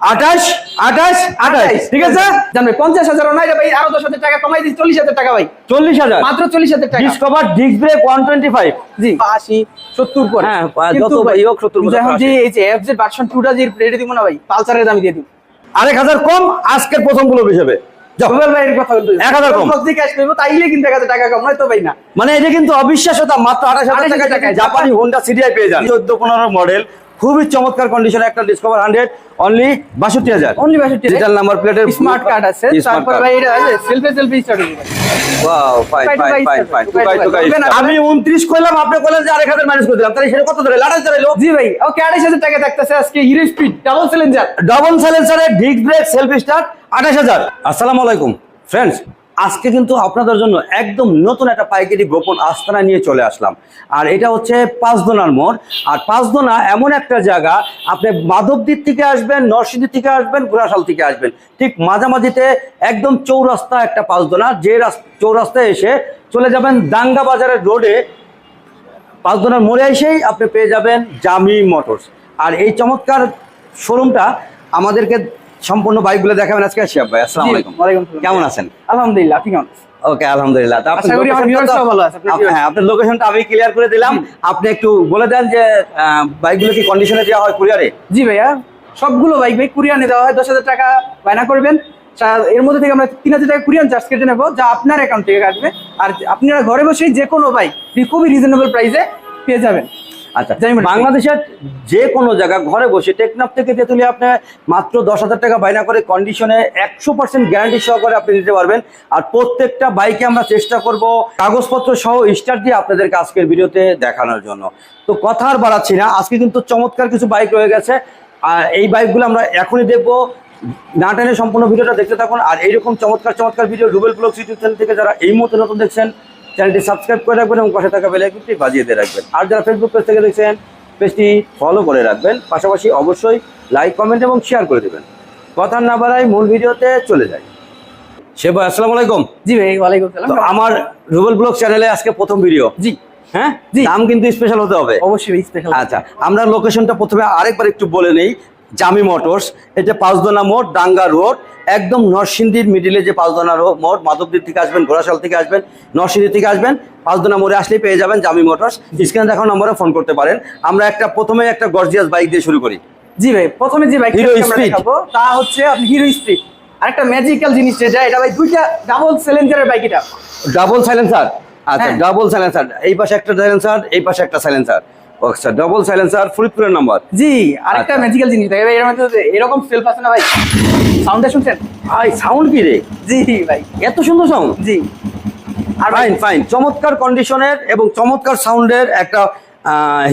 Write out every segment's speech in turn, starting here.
আঠাশ আঠাশ আঠাশ। ঠিক আছে? জানবে পঞ্চাশ হাজার নাই রে ভাই আরও দশ হাজার টাকা কমাই দিচ্ছি চল্লিশ হাজার টাকা ভাই। চল্লিশ হাজার। মাত্র চল্লিশ হাজার টাকা। Discover disc brake one twenty five জি। আশি সত্তর করে হ্যাঁ, যত ভাই, ভাই হোক, 70 এখন যে এই যে এফ জেড ভার্সন টুটা যে রেডি দিব না ভাই পালসারের দাম দিয়ে দিব। আরেক হাজার কম আজকের প্রথমগুলো হিসেবে। মানে এটা কিন্তু অবিশ্বাস্যতা মাত্র আঠাশ হাজার টাকা জাপানি হোন্ডা সিডিআই পেয়ে যান। চোদ্দ পনেরো মডেল খুবই চমৎকার কন্ডিশনে একটা ডিসকভার হান্ড্রেড অনলি বাষট্টি হাজার। অনলি বাষট্টি ডিজিটাল নাম্বার প্লেটের স্মার্ট কার্ড আছে তারপর ভাই এটা সেলফি সেলফি স্টার্ট? আমি উনত্রিশ কইলাম আপনি কইলেন যে আরেক হাজার মাইনাস করে দিলাম। তাহলে সেটা কত ধরে? লাটাই ধরে জি ভাই ওকে আড়াইশ হাজার টাকা থাকতেছে আজকে Hero speed double cylinder double সাইলেন্সারের disc brake self start আঠাশ হাজার। আসসালামু আলাইকুম ফ্রেন্ডস আজকে কিন্তু আপনাদের জন্য একদম নতুন একটা পাইকারি গোপন আস্তানা নিয়ে চলে আসলাম। আর এটা হচ্ছে পাঁচদোনার মোড়। আর পাঁচদোনা এমন একটা জায়গা, আপনি মাধবদ্বীপ থেকে আসবেন নরসিংদী থেকে আসবেন, ঘোড়াশাল থেকে আসবেন। ঠিক মাঝামাঝিতে একদম চৌরাস্তা একটা পাঁচদোনা, যে রাস্তা চৌরাস্তায় এসে চলে যাবেন দাঙ্গা বাজারের রোডে। পাঁচদোনার মোড়ে এসেই আপনি পেয়ে যাবেন জামি মোটরস। আর এই চমৎকার শোরুমটা আমাদেরকে সম্পূর্ণ বাইকগুলো দেখাবেন আজকে? শিয়াব ভাই আসসালামু আলাইকুম। কেমন আছেন? আলহামদুলিল্লাহ আপনি কেমন ওকে আলহামদুলিল্লাহ। হ্যাঁ আপনার লোকেশনটা আমি ক্লিয়ার করে দিলাম। আপনি একটু বলে দেন যে বাইকগুলো কি কন্ডিশনে দেওয়া হয় কুরিয়ারে জি ভাইয়া সবগুলো বাইক ভাই কুরিয়ানে দেওয়া হয়। দশ হাজার টাকা বায়না করবেন। এর মধ্যে থেকে আমরা তিন হাজার টাকা কুরিয়ান চার্জ কেটে নেব যা আপনার অ্যাকাউন্ট থেকে কাটবে। আর আপনারা ঘরে বসেই যে কোনো বাইক খুবই রিজনেবল প্রাইসে পেয়ে যাবেন। আচ্ছা বাংলাদেশের যে কোনো জায়গা ঘরে বসে টেকনাফ থেকে তেতুলি আপনি মাত্র দশ হাজার টাকা বাইনা করে কন্ডিশনে একশো পার্সেন্ট গ্যারান্টি সহকারে আপনি নিতে পারবেন। আর প্রত্যেকটা বাইকে আমরা চেষ্টা করব কাগজপত্র সহ স্টার দিয়ে আপনাদেরকে আজকের ভিডিওতে দেখানোর জন্য। তো কথা আর বাড়াচ্ছি না আজকে কিন্তু চমৎকার কিছু বাইক রয়ে গেছে। আর এই বাইকগুলো আমরা এখনই দেখব। না টেনে সম্পূর্ণ ভিডিওটা দেখতে থাকুন। আর এইরকম চমৎকার চমৎকার video Rubel blog YouTube channel থেকে যারা এই মুহূর্তে নতুন দেখছেন চ্যানেলটি সাবস্ক্রাইব করে রাখবেন এবং পাশে থাকা বেলাইকনটি বাজিয়ে দিয়ে রাখবেন। আর যারা ফেসবুক পেজ থেকে দেখছেন পেজটি ফলো করে রাখবেন। পাশাপাশি অবশ্যই লাইক কমেন্ট এবং শেয়ার করে দেবেন। কথা না বাড়াই মূল ভিডিওতে চলে যাই। সে ভাই আসসালামু আলাইকুম। জি ভাই ওয়ালাইকুম আমার রুবেল ব্লগ চ্যানেলে আজকে প্রথম ভিডিও জি। হ্যাঁ? জি। দাম কিন্তু স্পেশাল হতে হবে। অবশ্যই স্পেশাল আচ্ছা আমরা লোকেশনটা প্রথমে আরেকবার একটু বলে নেই। জামি মোটরস এটা পাঁচদোনা মোড় ডাঙ্গা রোড একদম নরসিংদীর মিডিলে যে পাঁচদোনা মোড় মাধবদীর থেকে আসবেন ঘোড়াশাল থেকে আসবেন নরসিংদী থেকে আসবেন পাঁচদোনা মোড়ে আসলেই পেয়ে যাবেন জামি মোটরস। স্ক্রিনে দেখানো নম্বরে ফোন করতে পারেন। আমরা একটা প্রথমে একটা গর্জিয়াস বাইক দিয়ে শুরু করি। জি ভাই প্রথমে যে বাইক হিরো। দেখাবো তা হচ্ছে আপনি হিরো স্পিড। আরেকটা ম্যাজিক্যাল জিনিস যেটা এটা ভাই দুইটা ডাবল সাইলেন্সারের বাইক এটা। ডাবল সাইলেন্সার আচ্ছা হ্যাঁ। ডাবল সাইলেন্সার এই পাশে একটা সাইলেন্সার এই পাশে একটা সাইলেন্সার আচ্ছা ডাবল সাইলেন্সার ফরিদপুরের নাম্বার জি আরেকটা আচ্ছা। ম্যাজিক্যাল জিনিস ভাই এর মধ্যে এরকম সেলফ আছে না ভাই? সাউন্ডটা শুনছেন? ভাই সাউন্ড কি রে? জি ভাই। এত সুন্দর সাউন্ড জি। আর ফাইন ফাইন চমৎকার কন্ডিশনের এবং চমৎকার সাউন্ডের একটা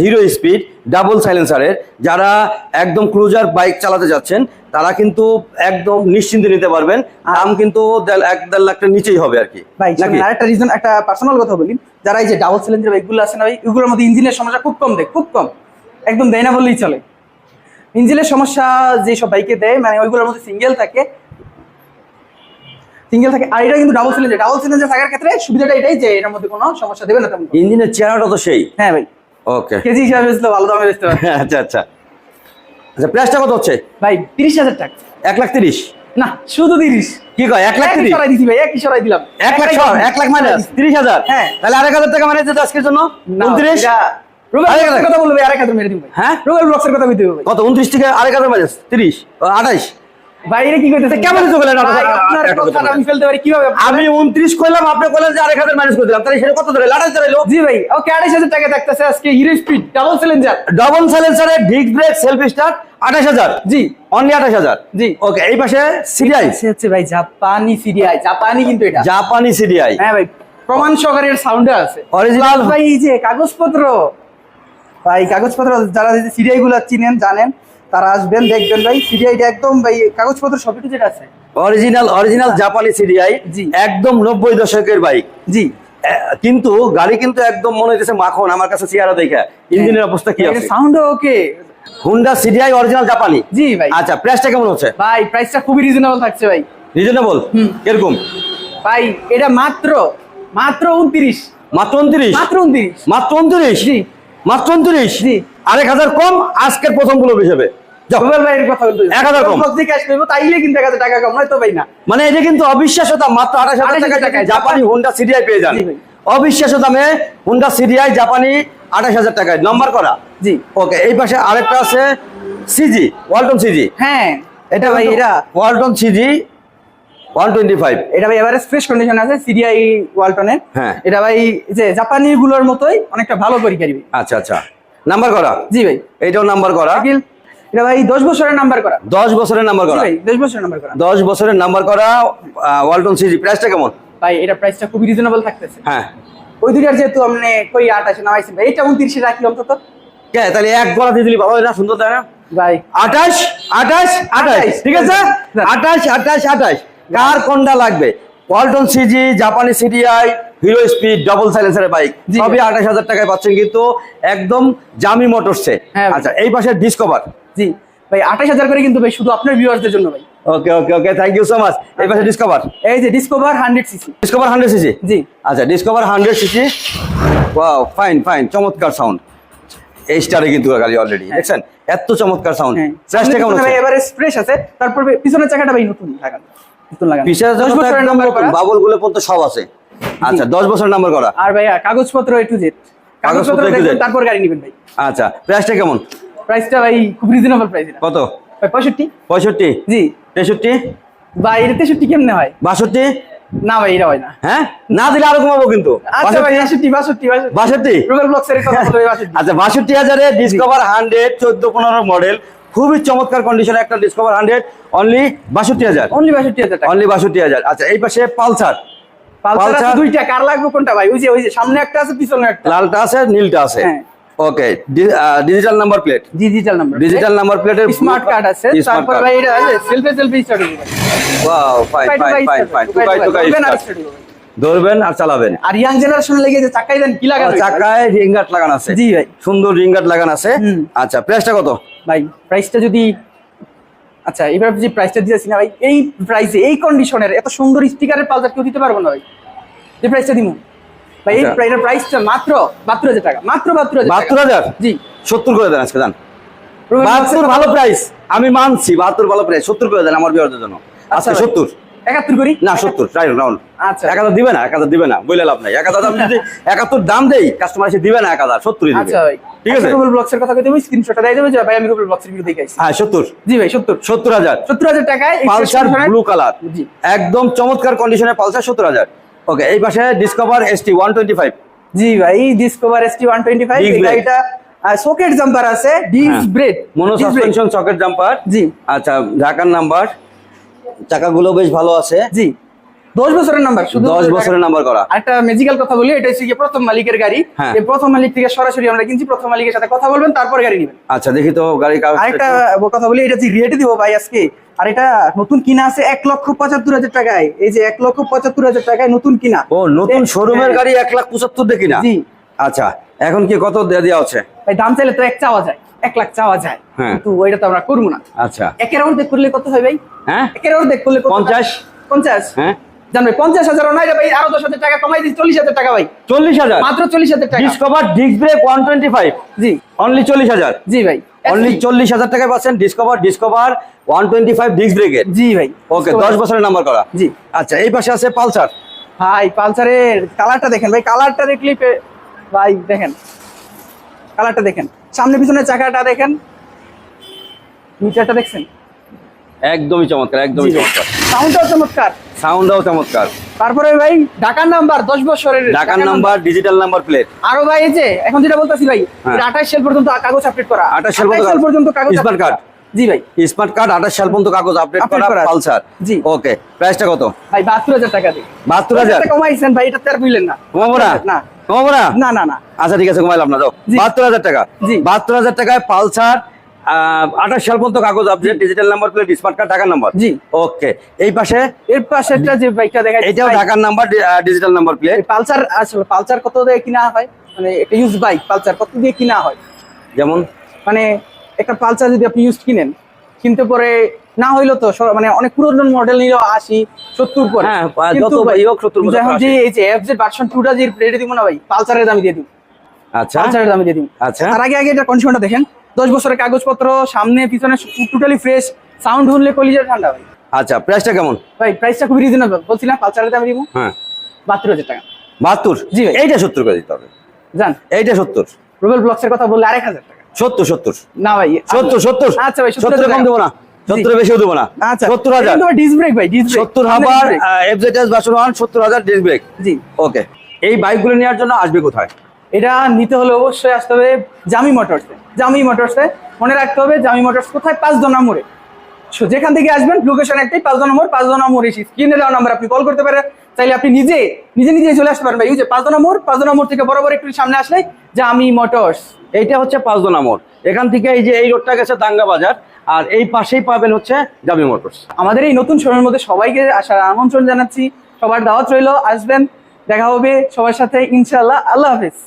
হিরো স্পিড ডাবল সাইলেন্সারের যারা একদম ক্রুজার বাইক চালাতে যাচ্ছেন তারা কিন্তু একদম নিশ্চিন্তে নিতে পারবেন। দাম কিন্তু এক দেড় লাখ টাকার নিচেই হবে আর কি। আরেকটা রিজন একটা পার্সোনাল কথা বলি। যারা এই যে ডাবল সিলিন্ডার বাইকগুলো আছে না ভাই এগুলোর মধ্যে ইঞ্জিনের সমস্যা খুব কম দেয় খুব কম। একদম দেয় না বললেই চলে। ইঞ্জিনের সমস্যা যে সব বাইকে দেয় মানে ওইগুলোর মধ্যে সিঙ্গেল থাকে। সিঙ্গেল থাকে আর এটা কিন্তু ডাবল সিলিন্ডার ডাবল সিলিন্ডার থাকার ক্ষেত্রে সুবিধাটা এটাই যে এটার মধ্যে কোনো সমস্যা দেবে না তেমন ইঞ্জিনের চেহারাটা তো সেই। হ্যাঁ ভাই। ওকে কেজি হিসাবে ভালো দামে বেচতে আচ্ছা আচ্ছা। আচ্ছা প্রাইসটা কত হচ্ছে? ভাই তিরিশ হাজার টাকা। এক লাখ তিরিশ? না শুধু তিরিশ। কি কয় এক লাখ একই তিরিশ? সরাই দিছি ভাই একই সরাই দিলাম। এক লাখ ছ- এক লাখ মাইনাস তিরিশ হাজার? হ্যাঁ। তাহলে আরেক হাজার টাকা মাইনাস যে আজকের জন্য? উনত্রিশ। কথা বলবে আরেক হাজার মেরে দিব ভাই। হ্যাঁ? রুবেল ব্লক্সের কথা কত উনত্রিশ থেকে আরেক হাজার মাইনাস তিরিশ? আঠাইশ? বাইরে কি করতেছে কেমন হতে গেলেন আপনার এক আমি ফেলতে পারি কীভাবে আমি উনত্রিশ করলাম আপনি করলেন যে আরেক হাজার মাইনাস করে দিলাম। তাহলে সেটা কত ধরে? লাটাই ধরে জি ভাই ওকে আড়াইশ হাজার টাকা থাকতেছে আজকে Hero speed double cylinder double সাইলেন্সারের disc brake self start আঠাশ হাজার। জি। অনলি। ওকে এই পাশে হচ্ছে ভাই জাপানি সিডিআই জাপানি কিন্তু এটা। জাপানি হ্যাঁ ভাই প্রমাণ সহকারে সাউন্ড আছে? Plus ভাই এই যে কাগজপত্র। ভাই কাগজপত্র যারা সিডিআই গুলো চিনেন জানেন তারা আসবেন দেখবেন ভাই সিডিআইটা একদম ভাই কাগজপত্র সবই যেটা আছে। অরিজিনাল অরিজিনাল জাপানি সিডিআই জি। একদম নব্বই দশকের বাইক জি। কিন্তু গাড়ি কিন্তু একদম মনে হইতেছে মাখন আমার কাছে চেহারা দেখে। ইঞ্জিনের অবস্থা কি আছে? Sound okay Honda CDI original জাপানি জি ভাই। আচ্ছা প্রাইসটা কেমন হচ্ছে? ভাই প্রাইসটা খুবই রিজনেবল থাকছে ভাই। রিজনেবল এরকম ভাই এটা মাত্র মাত্র উনত্রিশ। মাত্র উনত্রিশ? মাত্র উনত্রিশ। মাত্র উনত্রিশ? জি। মাত্র উনত্রিশ। আরেক হাজার কম আজকের প্রথমগুলো হিসেবে কিন্তু টাকা মানে এটা কিন্তু অবিশ্বাস্য দাম মাত্র আঠাশ হাজার 28,000 টাকায় টাকায়। জাপানি হুন্ডা পেয়ে যান। অবিশ্বাস্য দামে হুন্ডা সিরিয়াই জাপানি আঠাশ হাজার টাকায়। নম্বর করা। জি। ওকে এই পাশে আরেকটা আছে সিজি ওয়ালটন সিজি হ্যাঁ এটা ভাই এটা। Walton CG one twenty five এটা ভাই এভারেজ ফ্রেশ কন্ডিশন আছে সিরিয়াই ওয়ালটনের হ্যাঁ। এটা ভাই যে জাপানি গুলোর মতোই অনেকটা ভালো পরীক্ষা দিবে আচ্ছা আচ্ছা। নাম্বার করা? জি ভাই। এইটাও নাম্বার করা? এটা ভাই দশ বছরের নাম্বার করা। দশ বছরের নাম্বার জি করা? ভাই দশ বছরের নাম্বার করা। দশ বছরের নাম্বার করা ওয়ালটন সিজি প্রাইসটা কেমন? ভাই এটা প্রাইসটা খুবই রিজনেবল থাকতেছে। হ্যাঁ। ওই দুইটার যেহেতু আপনি কই আটাশে নামাইছেন ভাই এটা উনত্রিশে রাখি অন্তত। কে তাহলে এক গলা দিয়ে দিলি ভালো হয় না সুন্দর তাই না? ভাই। আঠাশ আঠাশ আঠাশ 28, ঠিক আছে? হ্যাঁ। আঠাশ আঠাশ আঠাশ। কার কোনটা লাগবে? ওয়ালটন সিজি জাপানি সিডিআই হিরো স্পিড ডবল সাইলেন্সারের বাইক সবই আঠাশ হাজার টাকায় পাচ্ছেন কিন্তু একদম জামি মোটরসে হ্যাঁ আচ্ছা এই পাশে ডিসকভার। জি। ভাই আঠাশ হাজার করে কিন্তু ভাই শুধু আপনার ভিউয়ার্সদের জন্য ভাই। Okay okay okay thank you so much এই পাশে ডিসকভার। এই যে Discover hundred CC. Discover hundred CC? জি। আচ্ছা Discover hundred CC. Wow fine fine চমৎকার সাউন্ড এই স্টারে কিন্তু গাড়ি অলরেডি দেখছেন? এত চমৎকার সাউন্ড হ্যাঁ। প্রাইসটা কেমন আছে এবারে ফ্রেশ আছে তারপর পিছনের চাকাটা ভাই নতুন লাগানো। নতুন লাগানো। পিছের দশ বছরের নাম্বার করা। বাবলগুলো পর্যন্ত সব আছে। আচ্ছা দশ বছর নাম্বার করা। আর ভাইয়া কাগজপত্র এ টু জেড কাগজপত্র কাগজপত্র A to Z দেখবেন তারপর গাড়ি নেবেন ভাই। আচ্ছা প্রাইসটা কেমন? প্রাইসটা ভাই খুব রিজনেবল প্রাইস কত? পঁয়ষট্টি। পঁয়ষট্টি? জি। তেষট্টি? ভাই এটা তেষট্টি কেমনে হয়? বাষট্টি? না ভাই এটা হয় না। হ্যাঁ? না দিলে আরও কমাবো কিন্তু। আচ্ছা ভাই বাষট্টি? বাষট্টি বাষট্টি বাষট্টি। রুবেল ব্লক কথা বলতে বাষট্টি। আচ্ছা বাষট্টি হাজারে ডিসকভার হান্ড্রেড চোদ্দ পনেরো মডেল খুবই চমৎকার কন্ডিশনে একটা ডিসকভার হান্ড্রেড অনলি বাষট্টি হাজার। অনলি বাষট্টি হাজার অনলি বাষট্টি হাজার। আচ্ছা এই পাশে পালসার। পালসার দুইটা কার লাগবে কোনটা ভাই? ওই যে ওই যে সামনে একটা আছে পিছনে একটা। লালটা আছে নীলটা আছে। Okay digital number plate digital number digital number প্লেটের স্মার্ট কার্ড আছে। তারপর ভাই এটা সেলফি সেলফি স্টার্ট হবে wow fine fine fine fine Tukai টুকাই ধরবেন আর চালাবেন। আর ইয়াং জেনারেশন লেগে যে চাকাই দেন কি লাগানো চাকায় রিংগাট লাগানো আছে। জি ভাই। সুন্দর রিং গার্ড লাগানো আছে। আচ্ছা প্রাইসটা কত? ভাই প্রাইসটা যদি আচ্ছা এবার যে প্রাইসটা দিয়েছি না ভাই এই প্রাইসে এই কন্ডিশনের এত সুন্দর স্টিকারের পালসার কেউ দিতে পারব না ভাই। যে প্রাইসটা দিব ভাই এই আচ্ছা। প্রাইসের প্রাইসটা মাত্র বাহাত্তর হাজার টাকা মাত্র হাজার বাহাত্তর হাজার? জি। সত্তর করে দেন আজকে রুবেল বাহাত্তর ভালো প্রাইস আমি মানছি বাহাত্তর ভালো প্রাইস সত্তর করে দেন আমার বিয়ারদের জন্য। আজকে ভাই। সত্তর। একাত্তর করি? না সত্তর। রাউন্ড আচ্ছা। এক হাজার দিবে না এক হাজার দিবে না বলে লাভ নাই। এক হাজার দাম যদি একাত্তর দাম দেই কাস্টমার এসে দিবে না এক হাজার সত্তরই দিবে। আচ্ছা ভাই। ঠিক আছে? রুবেল ব্লগসের কথা কইতে স্ক্রিনশটটা দিয়ে দেবো ভাই আমি রুবেল ব্লগসের ভিডিও দেখে আইছি হ্যাঁ জি ভাই হাজার। সত্তর হাজার টাকায় পালসার ব্লু কালার জি। একদম চমৎকার কন্ডিশনের পালসার সত্তর হাজার। ওকে এই পাশে Discover S T one twenty five জি ভাই Discover ST one twenty five এটা সকেট জাম্পার আছে disc brake mono suspension socket jumper জি। আচ্ছা ঢাকার নাম্বার চাকাগুলো বেশ ভালো আছে। জি। দশ বছরের নাম্বার শুধু দশ বছরের নাম্বার করা। একটা ম্যাজিক্যাল কথা বলি এটা হচ্ছে প্রথম মালিকের গাড়ি। হ্যাঁ। এই প্রথম মালিক থেকে সরাসরি আমরা কিনছি প্রথম মালিকের সাথে কথা বলবেন তারপর গাড়ি নেবেন। আচ্ছা দেখি তো গাড়ি আরেকটা কথা বলি এটা যে রেট দিব ভাই আজকে। আর এটা নতুন কিনা আছে এক লক্ষ পঁচাত্তর হাজার টাকায়। এই যে এক লক্ষ পঁচাত্তর হাজার টাকায় নতুন কিনা। ও নতুন শোরুমের। গাড়ি এক লাখ পঁচাত্তর জি। আচ্ছা এখন কি কত দেওয়া হচ্ছে দাম চাইলে তো এক চাওয়া যায়। এক লাখ চাওয়া যায়। হ্যাঁ। কিন্তু ওইটা তো আমরা করব না। আচ্ছা। একের অর্ধেক করলে কত হয় ভাই? হ্যাঁ? একের অর্ধেক করলে পঞ্চাশ? পঞ্চাশ? হ্যাঁ। জানবে পঞ্চাশ হাজার ভাই আরও দশ হাজার টাকা কমাই দিচ্ছি চল্লিশ হাজার টাকা ভাই। চল্লিশ হাজার? মাত্র চল্লিশ হাজার টাকা। Discover disc brake one twenty five জি। অনলি চল্লিশ হাজার? জি ভাই। অনলি চল্লিশ হাজার টাকায় পাচ্ছেন Discover Discover one twenty five disc ব্রেকের জি ভাই। ওকে দশ বছরের নাম্বার করা। জি। আচ্ছা এই পাশে আছে পালসার। ভাই পালসারের কালারটা দেখেন ভাই কালারটা দেখলি ভাই দেখেন। কালারটা দেখেন। সামনে পিছনে চাকাটা দেখেন। মিটারটা দেখছেন? একদমই চমৎকার একদমই চমৎকার। সাউন্ডটাও চমৎকার। সাউন্ডটাও চমৎকার। তারপরে ভাই ঢাকার নাম্বার দশ বছরের ঢাকার নাম্বার। ডিজিটাল নাম্বার প্লেট আরও ভাই এই যে এখন যেটা বলতেছি ভাই হ্যাঁ। আঠাশ সাল পর্যন্ত কাগজ আপডেট করা। 28 সাল পর্যন্ত 28 পর্যন্ত কাগজ Smart update card। করা। জি ভাই। স্মার্ট কার্ড আঠাশ সাল পর্যন্ত কাগজ আপডেট করা পালসার। জি। ওকে প্রাইসটা কত? ভাই বাহাত্তর হাজার টাকা দিই বাহাত্তর হাজার? কমাইছেন ভাই এটা তের বুঝলেন না। কমাবো না? না। কমাবো না? না না না। আচ্ছা ঠিক আছে কমাইলাম না যাও। বাহাত্তর হাজার টাকা। জি। বাহাত্তর হাজার টাকায় পালসার আঠাশ সাল পর্যন্ত কাগজ update digital number plate smart card ঢাকার নাম্বার জি। ওকে এই পাশে? এর পাশেরটা যে বাইকটা দেখা এটাও ঢাকার number digital number plate Pulsar আসলে পালসার কত দিয়ে কিনা হয়? মানে একটা ইউজ বাইক পালসার কত দিয়ে কিনা হয়? যেমন? মানে একটা পালসার যদি আপনি ইউজ কিনেন কিনতে পরে না হইল তো মানে অনেক পুরনো মডেল নিলেও আশি সত্তর করে হ্যাঁ, যত হোক, 70 পর্যন্ত যে এই যে এফ জেড ভার্সন টুটা যে রেটে দিব না ভাই পালসারের দামে দিয়ে দিব। আচ্ছা। পালসারের দামে দিয়ে দিব। আচ্ছা। তার আগে আগে এটা কন্ডিশনটা দেখেন। দশ বছরের কাগজপত্র সামনে পিছনে টোটালি ফ্রেশ সাউন্ড শুনলে কলিজা ঠান্ডা ভাই। আচ্ছা প্রাইসটা কেমন? ভাই প্রাইসটা খুবই রিজনেবল বলছি না পাঁচ দাম দিব। হ্যাঁ। বাহাত্তর হাজার টাকা। বাহাত্তর? জি ভাই। এইটা সত্তর করে দিতে হবে। জান। এইটা সত্তর। রুবেল ব্লগসের কথা বললে আরেক হাজার টাকা। সত্তর সত্তর। না ভাই সত্তর সত্তর। আচ্ছা ভাই সত্তর কম দেবো না। সত্তর বেশিও দেবো না। আচ্ছা সত্তর হাজার। ডিস ব্রেক ভাই সত্তর হাজার এফজেডএস ভার্সন ওয়ান সত্তর হাজার ডিস ব্রেক জি। ওকে এই বাইকগুলো নেওয়ার জন্য আসবে কোথায়? এটা নিতে হলে অবশ্যই আসতে হবে জামি মোটরসে জামি মোটরসে মনে রাখতে হবে জামি মোটরস কোথায়? পাঁচ দোনা মোড়ে যেখান থেকে আসবেন লোকেশন একটাই পাঁচ মোড়। পাঁচ মোড় এসে স্ক্রিনে দেওয়া নাম্বার আপনি কল করতে পারেন। চাইলে আপনি নিজে নিজে নিজে চলে আসতে পারেন ভাই। যে পাঁচ মোড় পাঁচ দোনা মোড় থেকে বরাবর একটু সামনে আসলে জামি মোটরস এইটা হচ্ছে পাঁচদোনা মোড়। এখান থেকে এই যে এই রোডটা গেছে দাঙ্গা বাজার। আর এই পাশেই পাবেন হচ্ছে জামি মোটরস আমাদের এই নতুন শোরুমের মধ্যে সবাইকে আসার আমন্ত্রণ জানাচ্ছি। সবার দাওয়াত রইল, আসবেন, দেখা হবে সবার সাথে, ইনশাআল্লাহ। আল্লাহ হাফিজ।